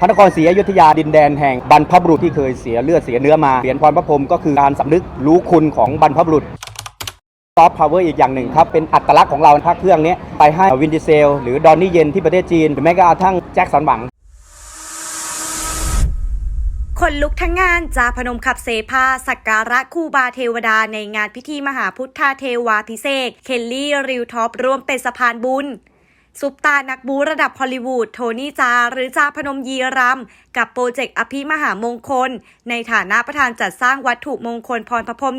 พระนครศรีอยุธยาดินแดนแห่งบรรพบุรุษที่เคยเสียเลือดเสียเนื้อมาเหรียญพรพระพรหมก็คือการสำนึกรู้คุณของบรรพบุรุษซอฟต์พาวเวอร์อีกอย่างหนึ่งครับ เป็นอัตลักษณ์ของเราภาคเครื่องนี้ไปให้วินดิเซล หรือดอนนี่เย็นที่ประเทศจีน หรือแม้กระทั่งแจ็คสันหวังคนลุกทั้งงานจาพนมขับเสพาสักการะครูบาเทวดาในงานพิธีมหาพุทธาเทวาพิเศษ เคลลี่ริวท็อปร่วมเป็นสะพานบุญ ซุปตานักบูระดับฮอลลีวูดโทนี่จา หรือจาพนมยีรำ กับโปรเจกต์อภิมหามงคล ในฐานะประธานจัดสร้างวัตถุมงคลพรพรพรหม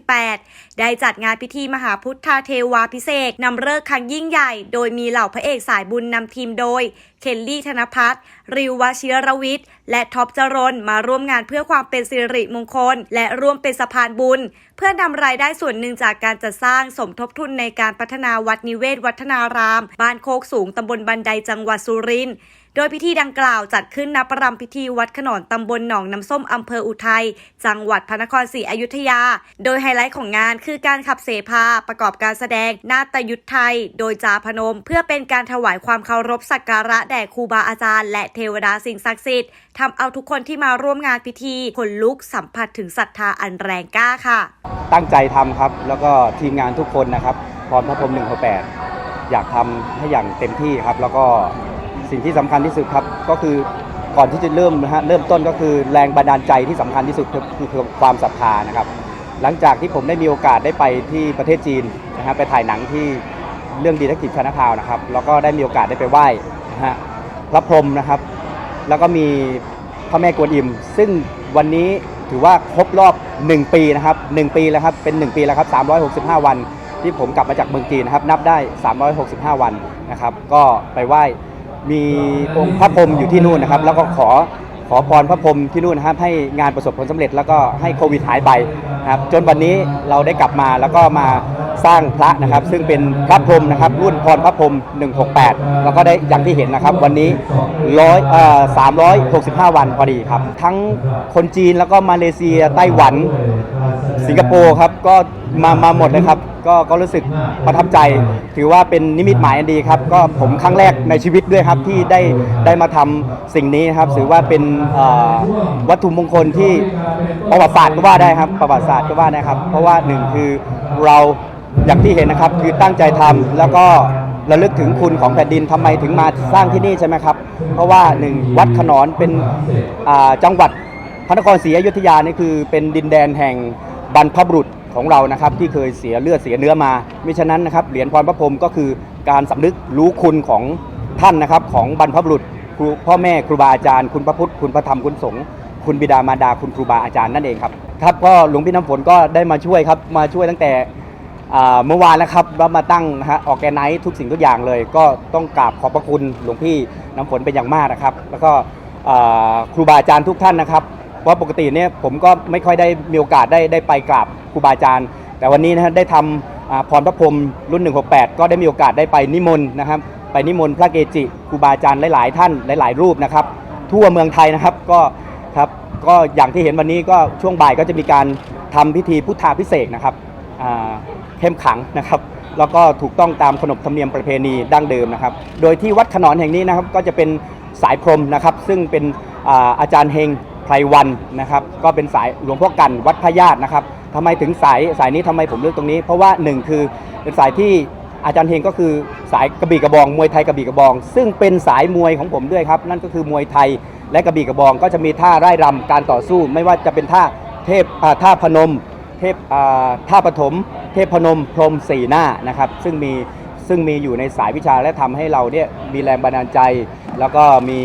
168 ได้จัดงานพิธีมหาพุทธาเทวาพิเศษนำเลิกครั้งยิ่งใหญ่ โดยมีเหล่าพระเอกสายบุญนำทีมโดย เคลลี่ธนพัฒน์ริววชิรวิทย์ และท็อปจรนมาร่วมงานเพื่อความเป็นสิริมงคล และร่วมเป็นสะพานบุญ เพื่อนำรายได้ส่วนหนึ่งจากการจัดสร้างสมทบทุนในการพัฒนาวัดนิเวศวัฒนาราม บ้านโคกสูงตำบลบันไดจังหวัดสุรินทร์ โดยพิธีดังกล่าวจัดขึ้นณประรำพิธีวัดขนอนตำบลหนองน้ำส้มอำเภออุทัย จังหวัดพระนครศรีอยุธยา โดยไฮไลท์ของงานคือการขับเสพาประกอบการแสดงนาฏยุทธไทย โดยจาพนม เพื่อเป็นการถวายความเคารพสักการะแด่ครูบาอาจารย์ และเทวดาสิ่งศักดิ์สิทธิ์ทำเอาทุกคนที่มาร่วมงานพิธีขนลุกสัมผัสถึงศรัทธาอันแรงกล้าค่ะ ตั้งใจทำครับ แล้วก็ทีมงานทุกคนนะครับพรพระพรหม168อยากทำให้อย่างเต็มที่ครับ แล้วก็ สิ่งที่สำคัญที่สุดครับก็คือก่อนที่จะเริ่มนะฮะเริ่มต้นก็คือแรงบันดาลใจที่สำคัญที่สุดคือคือความศรัทธานะครับ หลังจากที่ผมได้มีโอกาสได้ไปที่ประเทศจีนนะฮะไปถ่ายหนังที่เรื่องดีทักทีฟชนะทาวนะครับแล้วก็ได้มีโอกาสได้ไปไหว้นะฮะพระพรหมนะครับ แล้วก็มีพระแม่กวนอิม ซึ่งวันนี้ถือว่าครบรอบ 1 ปีนะครับ1ปีแล้วครับเป็น 1 ปีแล้วครับ365 วันที่ผมกลับมาจากเมืองจีนนะครับนับได้ 365 วันนะครับ ก็ไปไหว้ มีองค์พระพรหมอยู่ที่นู่นนะครับ แล้วก็ขอขอพรพระพรหมที่นู่นนะครับให้งานประสบผลสำเร็จแล้วก็ให้โควิดหายไปนะครับจนวันนี้เราได้กลับมาแล้วก็มา สร้างพระนะครับ ซึ่งเป็นพระพรหมนะครับ รุ่นพรพระพรหม168 แล้วก็ได้อย่างที่เห็นนะครับ วันนี้ร้อยเอ่อ365 วันพอดีครับ ทั้งคนจีนแล้วก็มาเลเซียไต้หวัน สิงคโปร์ครับก็มามาหมดเลยครับ ก็ก็รู้สึกประทับใจ ถือว่าเป็นนิมิตหมายอันดีครับ ก็ผมครั้งแรกในชีวิตด้วยครับที่ได้ได้มาทำสิ่งนี้นะครับ ถือว่าเป็นเอ่อวัตถุมงคลที่ประวัติศาสตร์ก็ว่าได้ครับ ประวัติศาสตร์ก็ว่าได้ครับ เพราะว่าหนึ่งคือเรา อย่างที่เห็นนะครับคือตั้งใจทำแล้วก็ระลึกถึงคุณของแผ่นดินทำไมถึงมาสร้างที่นี่ใช่ไหมครับ เพราะว่าหนึ่งวัดขนอนเป็นจังหวัดพระนครศรีอยุธยานี่คือเป็นดินแดนแห่งบรรพบุรุษของเรานะครับที่เคยเสียเลือดเสียเนื้อมามิฉะนั้นนะครับเหรียญพรพระพรมก็คือการสำนึกรู้คุณของท่านนะครับของบรรพบุรุษครูพ่อแม่ครูบาอาจารย์ คุณพระพุทธคุณพระธรรมคุณสงฆ์คุณบิดามารดาคุณครูบาอาจารย์นั่นเองครับครับก็หลวงพี่น้ำฝนก็ได้มาช่วยครับมาช่วยตั้งแต่ เมื่อวานแล้วครับเรามาตั้งนะฮะออกแกไนท์ทุกสิ่งทุกอย่างเลย ก็ต้องกราบขอบพระคุณหลวงพี่น้ำฝนเป็นอย่างมากนะครับ แล้วก็ครูบาอาจารย์ทุกท่านนะครับเพราะปกติเนี่ยผมก็ไม่ค่อยได้มีโอกาสได้ได้ไปกราบครูบาอาจารย์ แต่วันนี้นะฮะได้ทำอ่าพรพระพรหมรุ่น 168 ก็ได้มีโอกาสได้ไปนิมนต์นะครับ ไปนิมนต์พระเกจิครูบาอาจารย์หลาย ๆ ท่านหลาย ๆ รูปนะครับ ทั่วเมืองไทยนะครับก็ครับก็อย่างที่เห็นวันนี้ก็ช่วงบ่ายก็จะมีการทำพิธีพุทธาพิเศษนะครับอ่า เข้มขังนะครับ แล้วก็ถูกต้องตามขนบธรรมเนียมประเพณีดั้งเดิมนะครับ โดยที่วัดขนอนแห่งนี้นะครับก็จะเป็นสายพรมนะครับ ซึ่งเป็นอาอาจารย์เฮงไพรวันนะครับ ก็เป็นสายหลวงพ่อกันวัดพญาตนะครับทำไมถึงสายสายนี้ทำไมผมเลือกตรงนี้ เพราะว่าหนึ่งคือเป็นสายที่อาจารย์เฮงก็คือสายกระบี่กระบองมวยไทยกระบี่กระบอง ซึ่งเป็นสายมวยของผมด้วยครับ นั่นก็คือมวยไทยและกระบี่กระบอง ก็จะมีท่าไร่รำการต่อสู้ ไม่ว่าจะเป็นท่าเทพท่าพนม เทพอาท่าปฐมเทพพนมพรมสี่หน้านะครับ ซึ่งมีซึ่งมีอยู่ในสายวิชาและทำให้เราเนี่ยมีแรงบันดาลใจ แล้วก็มี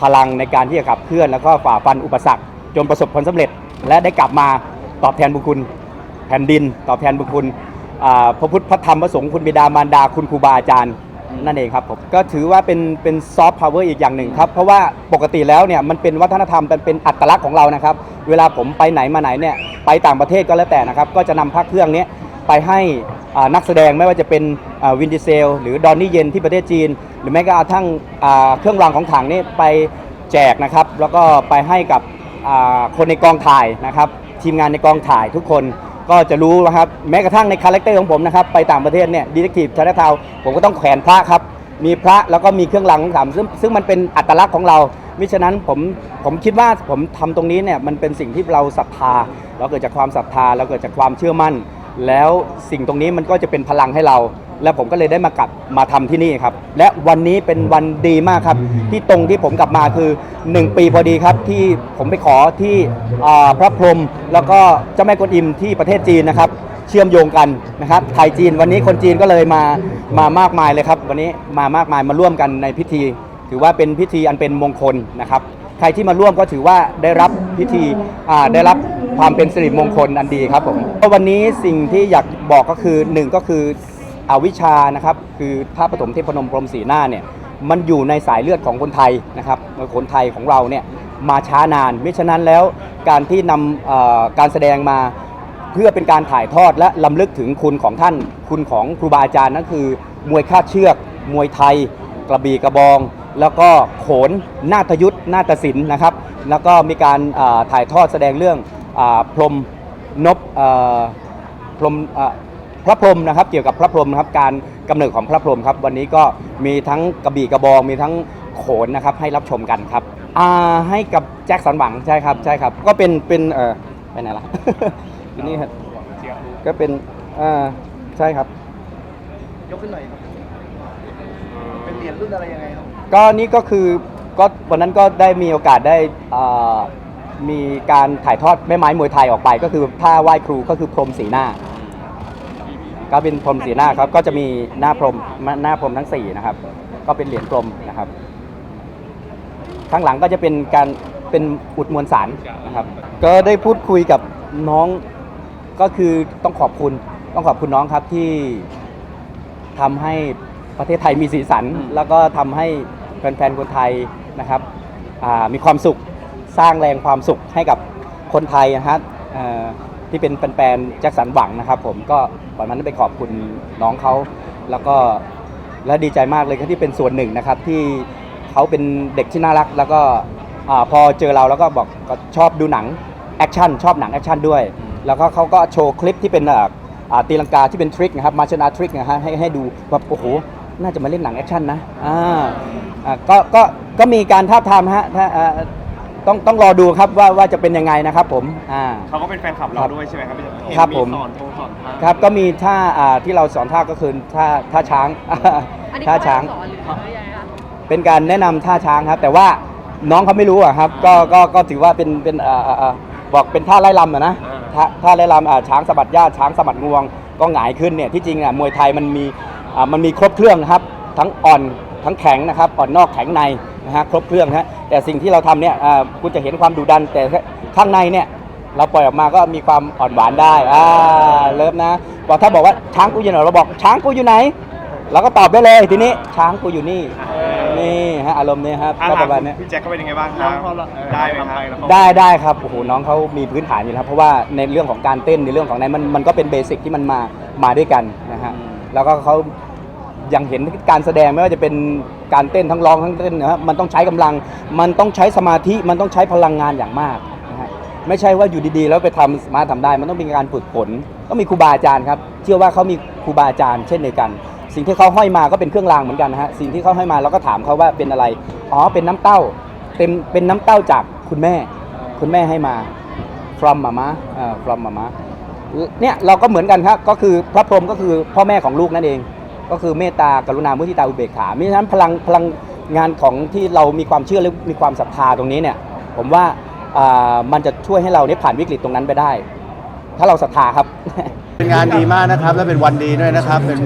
พลังในการที่จะขับเคลื่อน แล้วก็ฝ่าฟันอุปสรรค จนประสบผลสำเร็จ และได้กลับมาตอบแทนบุญคุณแผ่นดิน ตอบแทนบุญคุณพระพุทธพระธรรมพระสงฆ์คุณบิดามารดาคุณครูบาอาจารย์ นั่นเองครับผมก็ถือว่าเป็นเป็นซอฟต์พาวเวอร์อีกอย่างหนึ่งครับ เพราะว่าปกติแล้วเนี่ยมันเป็นวัฒนธรรมเป็นเป็นอัตลักษณ์ของเรานะครับ เวลาผมไปไหนมาไหนเนี่ยไปต่างประเทศก็แล้วแต่นะครับ ก็จะนำพระเครื่องนี้ไปให้นักแสดงไม่ว่าจะเป็นวินดิเซล หรือดอนนี่เย็นที่ประเทศจีน หรือแม้กระทั่งเครื่องรางของขลังนี่ไปแจกนะครับ แล้วก็ไปให้กับคนในกองถ่ายนะครับ ทีมงานในกองถ่ายทุกคน ก็จะรู้นะครับแม้กระทั่งในคาแรคเตอร์ของผมนะครับไปต่างประเทศเนี่ยดีเทคทีฟชาแนลทาวผมก็ต้องแขวนพระครับมีพระแล้วก็มีเครื่องรางของขลังซึ่งซึ่งมันเป็นอัตลักษณ์ของเรามิฉะนั้นผมผมคิดว่าผมทำตรงนี้เนี่ยมันเป็นสิ่งที่เราศรัทธา เราเกิดจากความศรัทธาเราเกิดจากความเชื่อมั่น แล้วสิ่งตรงนี้มันก็จะเป็นพลังให้เรา และผมก็เลยได้มากลับมาทำที่นี่ครับ และวันนี้เป็นวันดีมากครับ ที่ตรงที่ผมกลับมาคือ 1 ปีพอดีครับ ที่ผมไปขอที่พระพรหมแล้วก็เจ้าแม่กวนอิมที่ประเทศจีนนะครับ เชื่อมโยงกันนะครับไทยจีนวันนี้คนจีนก็เลยมามามากมายเลยครับ วันนี้มามากมายมาร่วมกันในพิธี ถือว่าเป็นพิธีอันเป็นมงคลนะครับใครที่มาร่วมก็ถือว่าได้รับพิธีได้รับความเป็นสิริมงคลอันดีครับผมวันนี้สิ่งที่อยากบอกก็คือหนึ่งก็คือ อวิชชานะครับคือพระปฐมเทพนมพรหมสีหน้าเนี่ยมันอยู่ในสายเลือดของคนไทยนะครับคนไทยของเราเนี่ยมาช้านานมิฉะนั้นแล้วการที่นำการแสดงมาเพื่อเป็นการถ่ายทอดและลำลึกถึงคุณของท่าน คุณของครูบาอาจารย์นั่นคือ มวยคาดเชือก มวยไทย กระบี่กระบอง แล้วก็โขนนาฏยุทธนาฏศิลป์นะครับ แล้วก็มีการถ่ายทอดแสดงเรื่องอพรหมนบพรหมอ พระพรหมนะครับ เกี่ยวกับพระพรหมนะครับการกำเนิดของพระพรหมครับ วันนี้ก็มีทั้งกระบี่กระบองมีทั้งโขนนะครับให้รับชมกันครับอ่าให้กับแจ็คสันหวังใช่ครับใช่ครับ ก็เป็นเป็นเออไปไหนล่ะอยู่นี่ครับก็เป็นอ่าใช่ครับ ยกขึ้นหน่อยครับเป็นเหรียญรุ่นอะไรยังไงครับก็นี่ก็คือก็วันนั้นก็ได้มีโอกาสได้อ่ามีการถ่ายทอดแม่ไม้มวยไทยออกไป ก็คือผ้าไหว้ครูก็คือพรหมสีหน้า ก็เป็นพรมสีหน้าครับ ก็จะมีหน้าพรมหน้าพรมทั้งสี่นะครับ ก็เป็นเหรียญพรมนะครับ ข้างหลังก็จะเป็นการเป็นอุดมวลสารนะครับ ก็ได้พูดคุยกับน้องก็คือต้องขอบคุณต้องขอบคุณน้องครับที่ทำให้ประเทศไทยมีสีสัน แล้วก็ทำให้แฟนๆคนไทยนะครับมีความสุขสร้างแรงความสุขให้กับคนไทยนะฮะที่เป็นแฟนๆแจ็คสันหวังนะครับ ผมก็ วันนั้นไปขอบคุณน้องเขาแล้วก็และดีใจมากเลยที่เป็นส่วนหนึ่งนะครับที่เขาเป็นเด็กที่น่ารัก แล้วก็พอเจอเราแล้วก็บอกก็ชอบดูหนังแอคชั่นชอบหนังแอคชั่นด้วย แล้วก็เขาก็โชว์คลิปที่เป็นตีลังกาที่เป็นทริคนะครับมาชนาทริคนะฮะให้ให้ดูแบบโอ้โหน่าจะมาเล่นหนังแอคชั่นนะอ่าก็ก็ก็มีการท้าทามฮะถ้า ต้องต้องรอดูครับว่าว่าจะเป็นยังไงนะครับผมอ่า เขาก็เป็นแฟนคลับเราครับด้วยใช่ไหมครับพี่เห็นครับผม สอนทงสอนท่าครับก็มีท่าอ่าที่เราสอนท่าก็คือท่าท่าช้าง อันนี้ท่าเขาช้างสอนหรือว่ายังไงคะเป็นการแนะนำท่าช้างครับ แต่ว่าน้องเขาไม่รู้อะครับก็ก็ก็ถือว่าเป็นเป็นอ่าอ่าอ่าบอกเป็นท่าไล่ลำอะนะท่าท่าไล่ลำอ่าช้างสะบัดหญ้าช้างสะบัดงวง ก็หงายขึ้นเนี่ยที่จริงอะมวยไทยมันมีอ่ามันมีครบเครื่องนะครับ ทั้งอ่อนทั้งแข็งนะครับอ่อนนอกแข็งในนะฮะครบเครื่องฮะ แต่สิ่งที่เราทำเนี่ยอ่าคุณจะเห็นความดุดัน แต่ข้างในเนี่ยเราปล่อยออกมาก็มีความอ่อนหวานได้อ่าเลิฟนะบอกถ้าบอกว่าช้างกูอยู่ไหนเราบอกช้างกูอยู่ไหน เราก็ตอบได้เลยทีนี้ช้างกูอยู่นี่นี่ฮะอารมณ์นี้ครับท่าก็ทางประมาณเนี้ย พี่แจ็คเขาเป็นยังไงบ้างครับได้ไหมครับได้ได้ครับโอ้โหน้องเขามีพื้นฐานอยู่แล้วเพราะว่าในเรื่องของการเต้นในเรื่องของนั้นมันมันก็เป็นเบสิกที่มันมามาด้วยกันนะฮะแล้วก็เขา ยังเห็นการแสดงไม่ว่าจะเป็นการเต้นทั้งร้องทั้งเต้นนะฮะมันต้องใช้กำลัง มันต้องใช้สมาธิมันต้องใช้พลังงานอย่างมากนะฮะไม่ใช่ว่าอยู่ดีๆ แล้วไปทำสามารถทำได้ มันต้องมีการฝึกฝนต้องมีครูบาอาจารย์ครับเชื่อว่าเขามีครูบาอาจารย์เช่นเดียวกัน สิ่งที่เขาห้อยมาก็เป็นเครื่องรางเหมือนกันนะฮะสิ่งที่เขาห้อยมาเราก็ถามเขาว่าเป็นอะไรอ๋อเป็นน้ำเต้าเต็มเป็นน้ำเต้าจากคุณแม่ คุณแม่ให้มา from mama อ่า from mama เนี่ยเราก็เหมือนกันครับก็คือพระพรหมก็คือพ่อแม่ของลูกนั่นเอง ก็คือเมตตากรุณามุทิตาอุเบกขามิฉะนั้นพลังพลังงานของที่เรามีความเชื่อและมีความศรัทธาตรงนี้เนี่ยผมว่ามันจะช่วยให้เราได้ผ่านวิกฤตตรงนั้นไปได้ ถ้าเราศรัทธาครับ เป็นงานดีมากนะครับ และเป็นวันดีด้วยนะครับ เป็น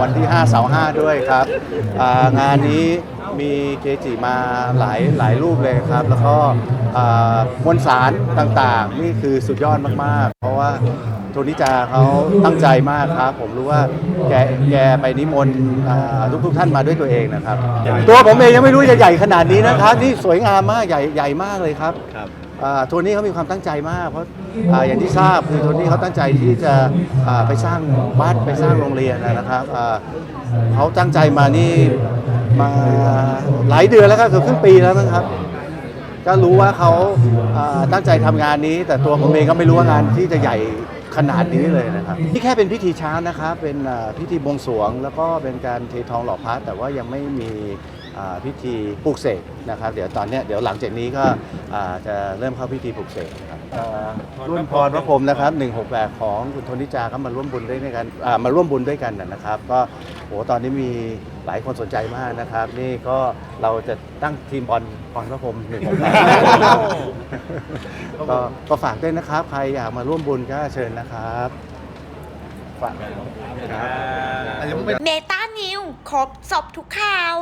วันที่5เสาร์5ด้วยครับงานนี้ มีเกจิมาหลายหลายรูปเลยครับ แล้วก็อ่ามวลสารต่างๆ นี่คือสุดยอดมากๆ เพราะว่าโทนิจาเขาตั้งใจมากครับ ผมรู้ว่าแกแกไปนิมนต์ทุกทุกๆท่านมาด้วยตัวเองนะครับ ตัวผมเองยังไม่รู้จะใหญ่ขนาดนี้นะครับนี่สวยงามมากใหญ่ใหญ่มากเลยครับอ่าโทนี่เขามีความตั้งใจมาก เพราะอ่าอย่างที่ทราบคือโทนี่เขาตั้งใจที่จะอ่าไปสร้างวัดไปสร้างโรงเรียนนะครับอ่าเขาตั้งใจมานี่ มาหลายเดือนแล้วครับเกือบครึ่งปีแล้วมั้งครับ ก็รู้ว่าเขาตั้งใจทำงานนี้ แต่ตัวผมเองก็ไม่รู้ว่างานที่จะใหญ่ขนาดนี้เลยนะครับนี่แค่เป็นพิธีเช้านะครับ เป็นพิธีบวงสรวง แล้วก็เป็นการเททองหล่อพระแต่ว่ายังไม่มีพิธีปลุกเสกนะครับ เดี๋ยวตอนนี้เดี๋ยวหลังจากนี้ก็จะเริ่มเข้าพิธีปลุกเสก ครับอ่ารุ่นพรพระพรหมนะครับ168 ของคุณโทนิจาก็มาร่วมบุญด้วยกันอ่ามาร่วมบุญด้วยกันนะครับ ก็โหตอนนี้มีหลายคนสนใจมากนะครับ นี่ก็เราจะตั้งทีมบอลพรพระพรหม168ก็ก็ฝากด้วยนะครับ ใครอยากมาร่วมบุญก็เชิญนะครับ ฝากครับเมตานิวครบสอบทุกข่าว